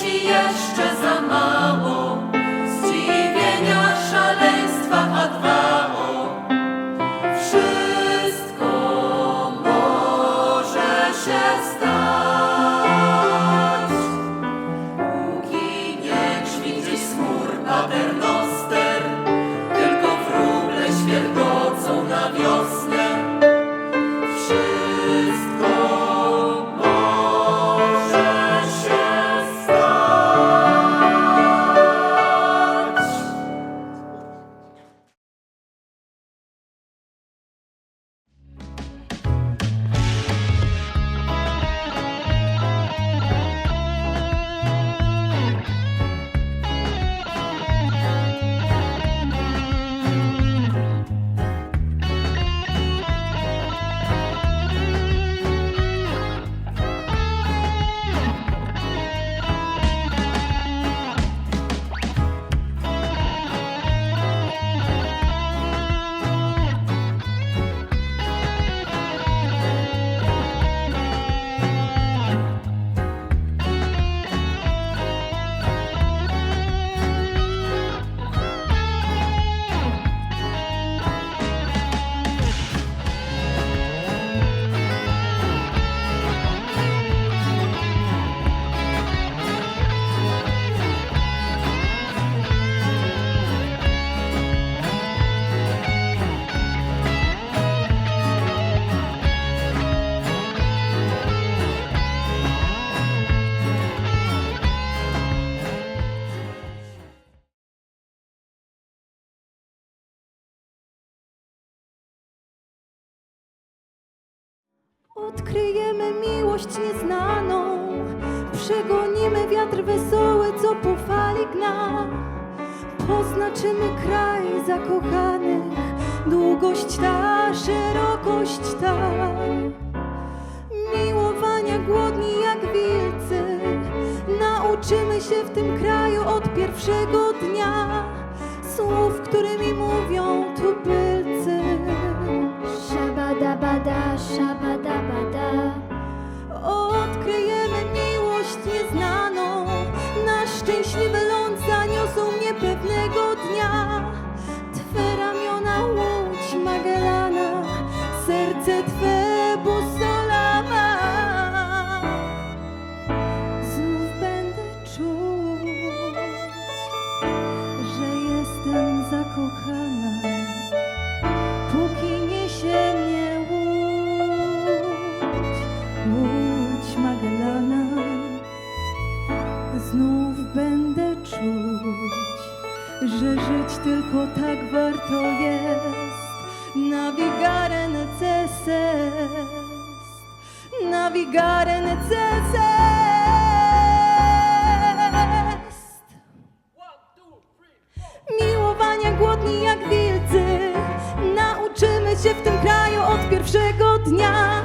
ci jeszcze za mało Odkryjemy miłość nieznaną, przegonimy wiatr wesoły, co po fali gna. Poznaczymy kraj zakochanych, długość ta, szerokość ta. Miłowania głodni jak wilcy, nauczymy się w tym kraju od pierwszego dnia. Słów, którymi mówią tubylcy. Szabadabada, szabadabada. Odkryjemy miłość nieznaną, na szczęśliwy ląd zaniosą mnie pewnego dnia. Twe ramiona łódź Magellana, serce Twe busola warto jest. Navigare necesses, navigare necesses. Miłowania głodni jak wilcy, nauczymy się w tym kraju od pierwszego dnia.